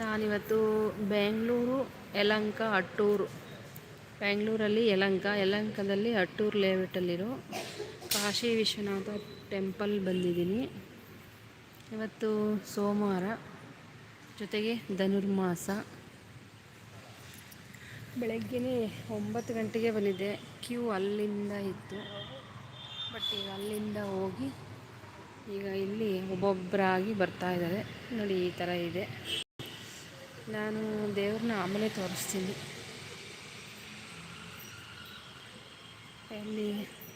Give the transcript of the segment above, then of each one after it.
ನಾನಿವತ್ತು ಬೆಂಗಳೂರು, ಯಲಂಕ ಅಟ್ಟೂರು ಬೆಂಗಳೂರಲ್ಲಿ ಯಲಂಕ, ಯಲಂಕದಲ್ಲಿ ಅಟ್ಟೂರು ಲೇಔಟಲ್ಲಿರೋ ಕಾಶಿ ವಿಶ್ವನಾಥ ಟೆಂಪಲ್ ಬಂದಿದ್ದೀನಿ. ಇವತ್ತು ಸೋಮವಾರ, ಜೊತೆಗೆ ಧನುರ್ಮಾಸ. ಬೆಳಗ್ಗೆ ಒಂಬತ್ತು ಗಂಟೆಗೆ ಬಂದಿದ್ದೆ. ಕ್ಯೂ ಅಲ್ಲಿಂದ ಇತ್ತು. ಬಟ್ ಈಗ ಅಲ್ಲಿಂದ ಹೋಗಿ ಈಗ ಇಲ್ಲಿ ಒಬ್ಬೊಬ್ಬರಾಗಿ ಬರ್ತಾ ಇದ್ದಾರೆ. ನೋಡಿ ಈ ಥರ ಇದೆ. ನಾನು ದೇವ್ರನ್ನ ಆಮೇಲೆ ತೋರಿಸ್ತೀನಿ. ಎಲ್ಲಿ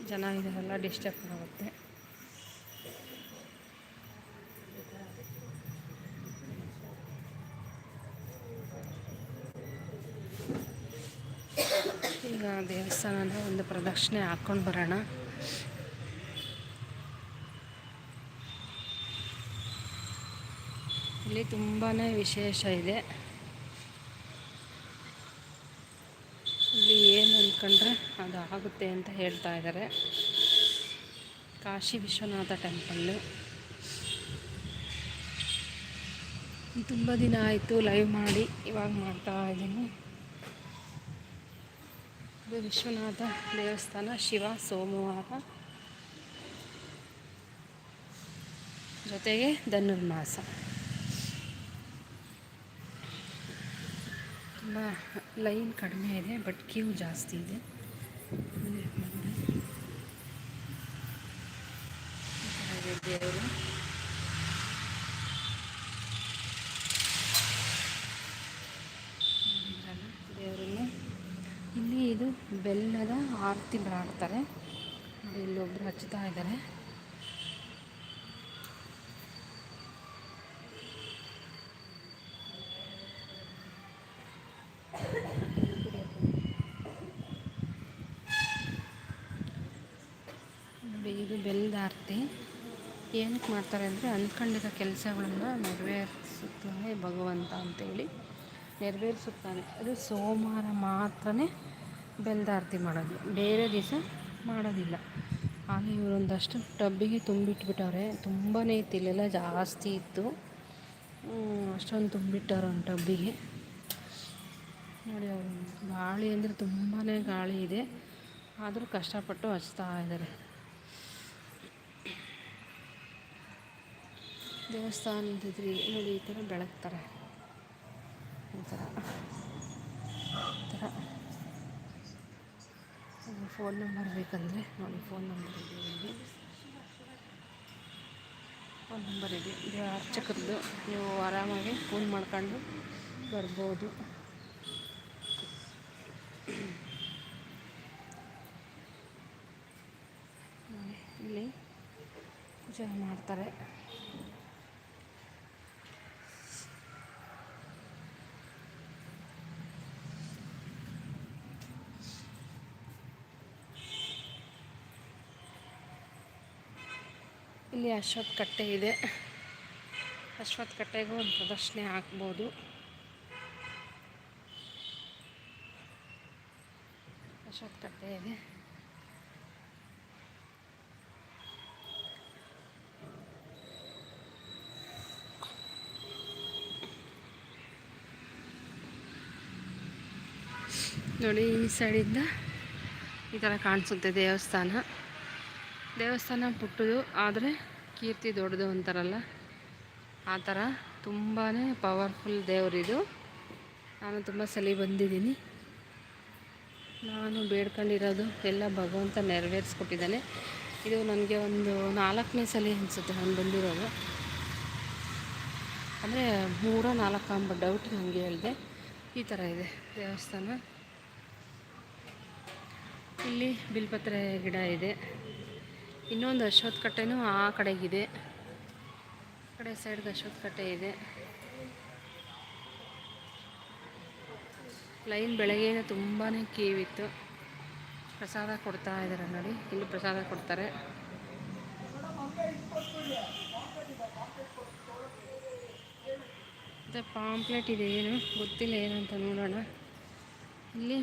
ಜನ ಇದಾರಲ್ಲ ಡಿಸ್ಟರ್ಬ್ ಆಗುತ್ತೆ. ಈಗ ದೇವಸ್ಥಾನದ ಒಂದು ಪ್ರದಕ್ಷಿಣೆ ಹಾಕ್ಕೊಂಡು ಬರೋಣ. ಇಲ್ಲಿ ತುಂಬಾ ವಿಶೇಷ ಇದೆ. ಇಲ್ಲಿ ಏನು ಅಂದ್ಕೊಂಡ್ರೆ ಅದು ಆಗುತ್ತೆ ಅಂತ ಹೇಳ್ತಾ ಇದ್ದಾರೆ ಕಾಶಿ ವಿಶ್ವನಾಥ ಟೆಂಪಲ್ಲು. ತುಂಬ ದಿನ ಆಯಿತು ಲೈವ್ ಮಾಡಿ ಇವಾಗ ಮಾಡ್ತಾ ಇದ್ದೀನಿ. ಇದು ವಿಶ್ವನಾಥ ದೇವಸ್ಥಾನ, ಶಿವ ಸೋಮವಾರ. ಜೊತೆಗೆ ಧನುರ್ಮಾಸ. ತುಂಬ ಲೈನ್ ಕಡಿಮೆ ಇದೆ, ಬಟ್ ಕ್ಯೂ ಜಾಸ್ತಿ ಇದೆ. ದೇವರು ಇಲ್ಲಿ ಇದು ಬೆಲ್ಲದ ಆರತಿ ಮಾಡ್ತಾರೆ. ಇಲ್ಲೊಬ್ರು ಹಚ್ಚುತ್ತಾ ಇದ್ದಾರೆ ನೋಡಿ ಬೆಲ್ಲದಾರ್ತಿ ಏನಕ್ಕೆ ಮಾಡ್ತಾರೆ ಅಂದರೆ ಅಂದ್ಕೊಂಡಿರೋ ಕೆಲಸಗಳನ್ನ ನೆರವೇರಿಸುತ್ತಾನೆ ಭಗವಂತ ಅಂತೇಳಿ. ನೆರವೇರಿಸುತ್ತಾನೆ. ಅದು ಸೋಮವಾರ ಮಾತ್ರನೇ ಬೆಲ್ದಾರತಿ ಮಾಡೋದು. ಬೇರೆ ದಿವಸ ಮಾಡೋದಿಲ್ಲ. ಹಾಗೆ ಇವರೊಂದಷ್ಟು ಟಬ್ಬಿಗೆ ತುಂಬಿಟ್ಬಿಟ್ಟವ್ರೆ. ತುಂಬಾ ಇತ್ತು ಇಲ್ಲೆಲ್ಲ ಜಾಸ್ತಿ ಇತ್ತು. ಅಷ್ಟೊಂದು ತುಂಬಿಟ್ಟವ್ರೆ ಒಂದು ಟಬ್ಬಿಗೆ. ನೋಡಿ ಅವರು ಗಾಳಿ ಅಂದರೆ ತುಂಬಾ ಗಾಳಿ ಇದೆ. ಆದರೂ ಕಷ್ಟಪಟ್ಟು ಹಚ್ತಾ ಇದ್ದಾರೆ. ದೇವಸ್ಥಾನದಿದ್ರಿ ನೋಡಿ ಈ ಥರ ಬೆಳಗ್ತಾರೆ. ಈ ಥರ ಫೋನ್ ನಂಬರ್ ಬೇಕಂದರೆ ನೋಡಿ ಫೋನ್ ನಂಬರ್ ಇದೆ ಇಲ್ಲಿ. ಫೋನ್ ನಂಬರ್ ಇದೆ. ಇದು ಅರ್ಚಕರದ್ದು. ನೀವು ಆರಾಮಾಗಿ ಫೋನ್ ಮಾಡ್ಕೊಂಡು ಬರ್ಬೋದು. ಇಲ್ಲಿ ಪೂಜೆ ಮಾಡ್ತಾರೆ. ಇಲ್ಲಿ ಅಶ್ವತ್ಥ ಕಟ್ಟೆ ಇದೆ. ಅಶ್ವತ್ಥ ಕಟ್ಟೆಗೂ ಒಂದು ಪ್ರದರ್ಶನೆ ಹಾಕ್ಬೋದು. ಅಶ್ವತ್ಥ ಕಟ್ಟೆ ಇದೆ. ನೋಡಿ ಈ ಸೈಡಿಂದ ಈ ಥರ ಕಾಣಿಸುತ್ತೆ ದೇವಸ್ಥಾನ. ದೇವಸ್ಥಾನ ಪುಟ್ಟದು, ಆದರೆ ಕೀರ್ತಿ ದೊಡ್ಡದು ಅಂತಾರಲ್ಲ. ಆ ಥರ ತುಂಬಾ ಪವರ್ಫುಲ್ ದೇವರಿದು. ನಾನು ತುಂಬ ಸಲ ಬಂದಿದ್ದೀನಿ. ನಾನು ಬೇಡ್ಕೊಂಡಿರೋದು ಎಲ್ಲ ಭಗವಂತ ನೆರವೇರಿಸ್ಕೊಟ್ಟಿದ್ದಾನೆ. ಇದು ನನಗೆ ಒಂದು ನಾಲ್ಕನೇ ಸಲ ಅನಿಸುತ್ತೆ ನಾನು ಬಂದಿರೋದು. ಅಂದರೆ ಮೂರೋ ನಾಲ್ಕು ಅಂಬ ಡೌಟ್ ನನಗೆ ಹೇಳಿದೆ. ಈ ಥರ ಇದೆ ದೇವಸ್ಥಾನ. ಇಲ್ಲಿ ಬಿಲ್ಪತ್ರೆ ಗಿಡ ಇದೆ. ಇನ್ನೊಂದು ಅಶ್ವತ್ಥ ಕಟ್ಟೆನೂ ಆ ಕಡೆಗಿದೆ. ಆ ಕಡೆ ಸೈಡ್ಗೆ ಅಶ್ವತ್ಥ ಕಟ್ಟೆ ಇದೆ. ಲೈನ್ ಬೆಳಗ್ಗೆನೇ ತುಂಬಾ ಕೀವಿತ್ತು. ಪ್ರಸಾದ ಕೊಡ್ತಾ ಇದ್ದಾರೆ ನೋಡಿ. ಇಲ್ಲಿ ಪ್ರಸಾದ ಕೊಡ್ತಾರೆ. ಮತ್ತು ಪಾಂಪ್ಲೆಟ್ ಇದೆ ಏನು? ಗೊತ್ತಿಲ್ಲ ಏನಂತ ನೋಡೋಣ. ಇಲ್ಲಿ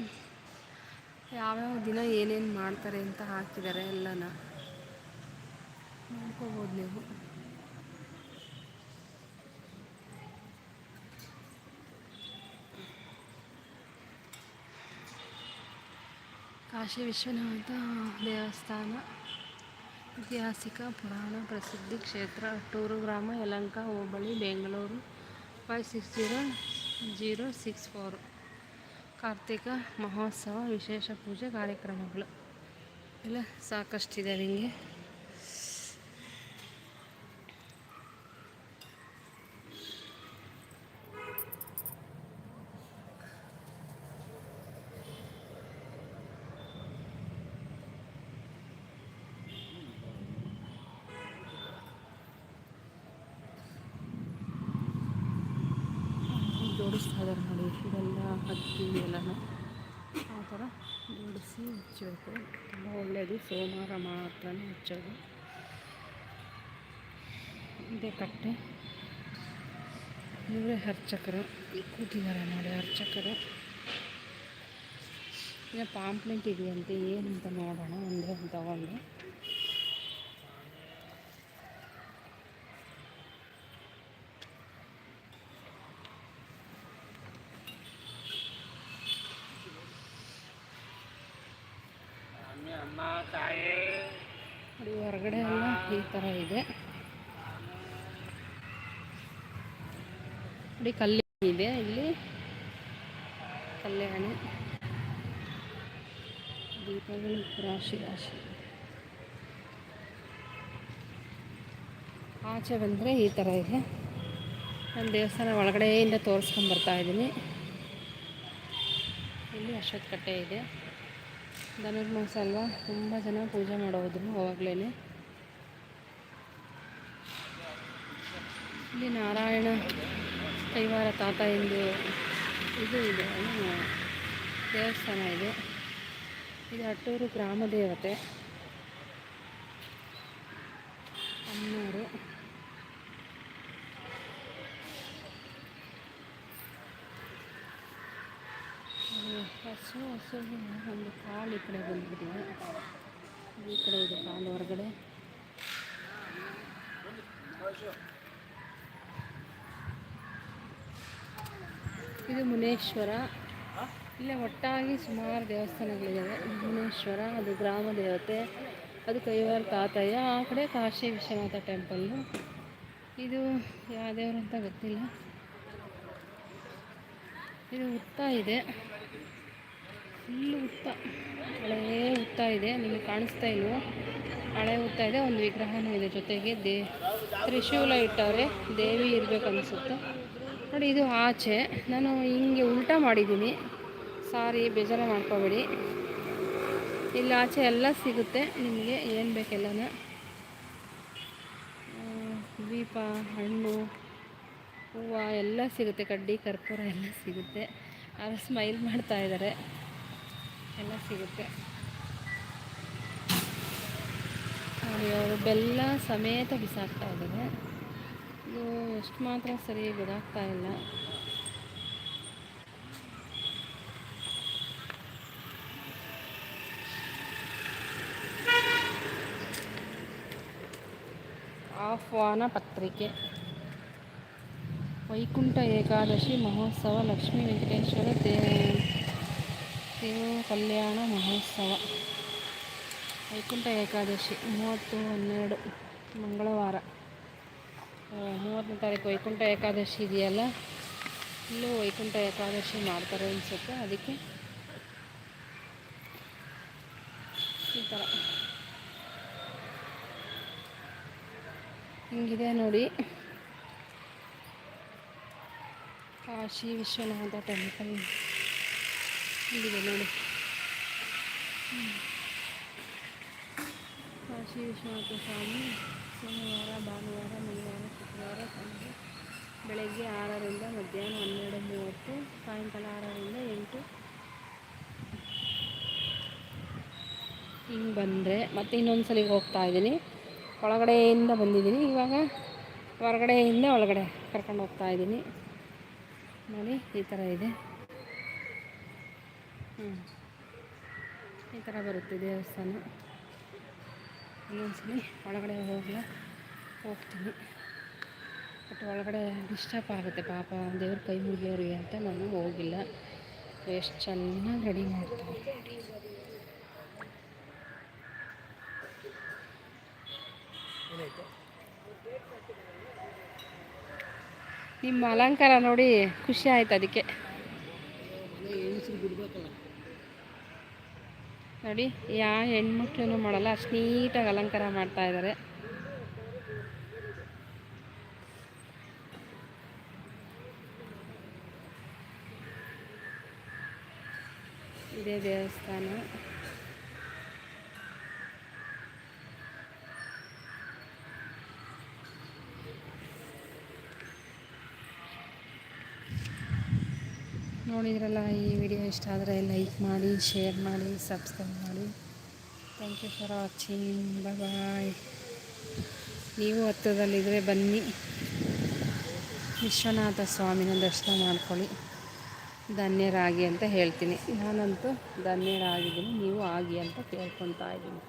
ಯಾವ್ಯಾವ ದಿನ ಏನೇನು ಮಾಡ್ತಾರೆ ಅಂತ ಹಾಕಿದ್ದಾರೆ ಎಲ್ಲನ. ನೋಡ್ಕೋಬೋದು ನೀವು. ಕಾಶಿ ವಿಶ್ವನಾಥ ದೇವಸ್ಥಾನ, ಐತಿಹಾಸಿಕ ಪುರಾಣ ಪ್ರಸಿದ್ಧಿ ಕ್ಷೇತ್ರ, ಟೂರು ಗ್ರಾಮ, ಯಲಂಕ, ಹೋಬಳಿ, Bengaluru five six zero zero six four Kartika ಮಹೋತ್ಸವ ವಿಶೇಷ ಪೂಜೆ ಕಾರ್ಯಕ್ರಮಗಳು. ಎಲ್ಲ ಸಾಕಷ್ಟಿದೆ ನಿಮಗೆ. ಇದ್ದಾರೆ ನೋಡಿ ಇದೆಲ್ಲ ಹತ್ತಿ ಎಲ್ಲನೂ ಆ ಥರ ಜೋಡಿಸಿ ಹಚ್ಚಬೇಕು ತುಂಬ ಒಳ್ಳೆಯದು ಸೋಮವಾರ ಮಾತ್ರನೇ ಹಚ್ಚೋದು. ಇದೇ ಕಟ್ಟೆ. ಇವರೇ ಅರ್ಚಕರು. ಕೂತಿದ್ದಾರೆ ನೋಡಿ ಅರ್ಚಕರು. ಇನ್ನು ಪಾಂಪ್ಲೆಂಟ್ ಇದೆಯಂತೆ, ಏನಂತ ನೋಡೋಣ ಒಂದೇ. ತಗೊಂಡು ನೋಡಿ ಹೊರಗಡೆ ಎಲ್ಲ ಈ ಥರ ಇದೆ ನೋಡಿ ಕಲ್ಯಾಣಿ ಇದೆ ಇಲ್ಲಿ ಕಲ್ಯಾಣಿ ದೀಪಗಳು ರಾಶಿ ರಾಶಿ ಆಚೆ ಬಂದರೆ ಈ ಥರ ಇದೆ ನಾನು ದೇವಸ್ಥಾನ ಒಳಗಡೆಯಿಂದ ತೋರಿಸ್ಕೊಂಡು ಬರ್ತಾ ಇದ್ದೀನಿ ಇಲ್ಲಿ ಅಶ್ವತ್ಥ ಕಟ್ಟೆ ಇದೆ ಧನುರ್ಮಾಸ ಅಲ್ವಾ ತುಂಬ ಜನ ಪೂಜೆ ಮಾಡೋದ್ರು ಅವಾಗಲೇ ಇಲ್ಲಿ ನಾರಾಯಣ ಕೈವಾರ ತಾತ ಎಂದು ಇದು ಇದೆ ದೇವಸ್ಥಾನ ಇದೆ. ಇದು ಅಟ್ಟೂರು ಗ್ರಾಮ ದೇವತೆ. ಅಮ್ಮನೂರು ಹಸು ಹಸು ಒಂದು ಕಾಲು ಈ ಕಡೆ ಬಂದ್ಬಿಟ್ಟಿದೆ. ಈ ಕಡೆ ಇದೆ ಕಾಲು ಹೊರಗಡೆ. ಇದು ಮುನೇಶ್ವರ. ಇಲ್ಲೇ ಒಟ್ಟಾಗಿ ಸುಮಾರು ದೇವಸ್ಥಾನಗಳಿದ್ದಾವೆ ಮುನೇಶ್ವರ, ಅದು ಗ್ರಾಮ ದೇವತೆ, ಅದು ಕೈವಾರ ತಾತಯ್ಯ, ಆ ಕಡೆ ಕಾಶಿ ವಿಶ್ವನಾಥ ಟೆಂಪಲ್ಲು ಇದು ಯಾವ ದೇವರು ಅಂತ ಗೊತ್ತಿಲ್ಲ. ಇದು ಉತ್ತ ಇದೆ. ಫುಲ್ಲು ಹುತ್ತ. ಹಳೇ ಹುತ್ತ ಇದೆ, ನಿಮಗೆ ಕಾಣಿಸ್ತಾ ಇಲ್ವೋ? ಹಳೆ ಹುತ್ತ ಇದೆ, ಒಂದು ವಿಗ್ರಹನೂ ಇದೆ ಜೊತೆಗೆ ದೇ, ತ್ರಿಶೂಲ ಇಟ್ಟವ್ರೆ, ದೇವಿ ಇರಬೇಕು ಅನಿಸುತ್ತೆ ನೋಡಿ, ಇದು ಆಚೆ. ನಾನು ಹಿಂಗೆ ಉಲ್ಟಾ ಮಾಡಿದ್ದೀನಿ. ಸಾರಿ, ಬೇಜಾರ ಮಾಡ್ಕೋಬೇಡಿ. ಇಲ್ಲಿ ಆಚೆ ಎಲ್ಲ ಸಿಗುತ್ತೆ, ನಿಮಗೆ ಏನು ಬೇಕೆಲ್ಲನ. ದೀಪ, ಹಣ್ಣು, ಹೂವು ಎಲ್ಲ ಸಿಗುತ್ತೆ, ಕಡ್ಡಿ, ಕರ್ಪೂರ ಎಲ್ಲ ಸಿಗುತ್ತೆ. ಅವರು ಸ್ಮೈಲ್ ಮಾಡ್ತಾ ಇದ್ದಾರೆ. ಎಲ್ಲ ಸಿಗುತ್ತೆ. ನೋಡಿ, ಅವರು ಬೆಲ್ಲ ಸಮೇತ ಬಿಸಾಕ್ತಾ ಇದ್ದಾರೆ. ಇದು ಎಷ್ಟು ಮಾತ್ರ ಸರಿ ಗೊತ್ತಾಗ್ತಾ ಇಲ್ಲ. ಆಹ್ವಾನ ಪತ್ರಿಕೆ. ವೈಕುಂಠ ಏಕಾದಶಿ ಮಹೋತ್ಸವ ಲಕ್ಷ್ಮೀ ವೆಂಕಟೇಶ್ವರ ದೇ ಕಲ್ಯಾಣ ಮಹೋತ್ಸವ. ವೈಕುಂಠ ಏಕಾದಶಿ, ಮೂವತ್ತು ಹನ್ನೆರಡು, ಮಂಗಳವಾರ. ಮೂವತ್ತನೇ ತಾರೀಕು ವೈಕುಂಠ ಏಕಾದಶಿ ಇದೆಯಲ್ಲ? ಇಲ್ಲೂ ವೈಕುಂಠ ಏಕಾದಶಿ ಮಾಡ್ತಾರೆ ಅನಿಸುತ್ತೆ. ಅದಕ್ಕೆ ಈ ಥರ. ಹಿಂಗಿದೆ ನೋಡಿ. ಕಾಶಿ ವಿಶ್ವನಾಥ ಟೆಂಪಲ್. ಇಲ್ಲಿದೆ ನೋಡಿ. ಕಾಶಿ ವಿಶ್ವನಾಥ ಸ್ವಾಮಿ ಸೋಮವಾರ ಭಾನುವಾರ, ಮಂಗಳವಾರ, ಶುಕ್ರವಾರ, ಸಂಜೆ ಬೆಳಗ್ಗೆ ಆರರಿಂದ ಮಧ್ಯಾಹ್ನ ಹನ್ನೆರಡು ಮೂವತ್ತು, ಸಾಯಂಕಾಲ ಆರರಿಂದ ಎಂಟು. ಹಿಂಗೆ ಬಂದರೆ ಮತ್ತೆ ಇನ್ನೊಂದು ಸಲ ಹೋಗ್ತಾ ಇದ್ದೀನಿ. ಒಳಗಡೆಯಿಂದ ಬಂದಿದ್ದೀನಿ. ಇವಾಗ ಹೊರಗಡೆಯಿಂದ ಒಳಗಡೆ ಕರ್ಕೊಂಡು ಹೋಗ್ತಾ ಇದ್ದೀನಿ. ನೋಡಿ, ಈ ಥರ ಇದೆ. ಈ ಥರ ಬರುತ್ತೆ ದೇವಸ್ಥಾನ. ಇನ್ನೊಂದ್ಸಲಿ ಒಳಗಡೆ ಹೋಗಲ? ಹೋಗ್ತೀನಿ. ಬಟ್ ಒಳಗಡೆ ಡಿಸ್ಟರ್ಬ್ ಆಗುತ್ತೆ ಪಾಪ. ದೇವ್ರ ಕೈ ಮುಗಿಯೋರಿ ಅಂತ ನಾನು ಹೋಗಿಲ್ಲ. ಎಷ್ಟು ಚೆನ್ನಾಗಿ ರೆಡಿ ಮಾಡ್ತೀನಿ ನಿಮ್ಮ ಅಲಂಕಾರ ನೋಡಿ ಖುಷಿ ಆಯ್ತು ಅದಕ್ಕೆ. ನೋಡಿ ಯಾವ ಹೆಣ್ಮಕ್ಳು ಮಾಡಲ್ಲ ಅಷ್ಟು ನೀಟಾಗಿ ಅಲಂಕಾರ ಮಾಡ್ತಾ ಇದ್ದಾರೆ ಇದೇ ದೇವಸ್ಥಾನ. ನೋಡಿದ್ರಲ್ಲ, ಈ ವಿಡಿಯೋ ಇಷ್ಟ ಆದರೆ ಲೈಕ್ ಮಾಡಿ ಶೇರ್ ಮಾಡಿ ಸಬ್ಸ್ಕ್ರೈಬ್ ಮಾಡಿ. Thank you for watching bye ನೀವು ಹತ್ತಿರದಲ್ಲಿದ್ದರೆ ಬನ್ನಿ. ವಿಶ್ವನಾಥ ಸ್ವಾಮಿನ ದರ್ಶನ ಮಾಡ್ಕೊಳ್ಳಿ. ಧನ್ಯರಾಗಿ ಅಂತ ಹೇಳ್ತೀನಿ. ನಾನಂತೂ ಧನ್ಯರಾಗಿದ್ದೀನಿ. ನೀವು ಆಗಿ ಅಂತ ಕೇಳ್ಕೊತಾ ಇದ್ದೀನಿ.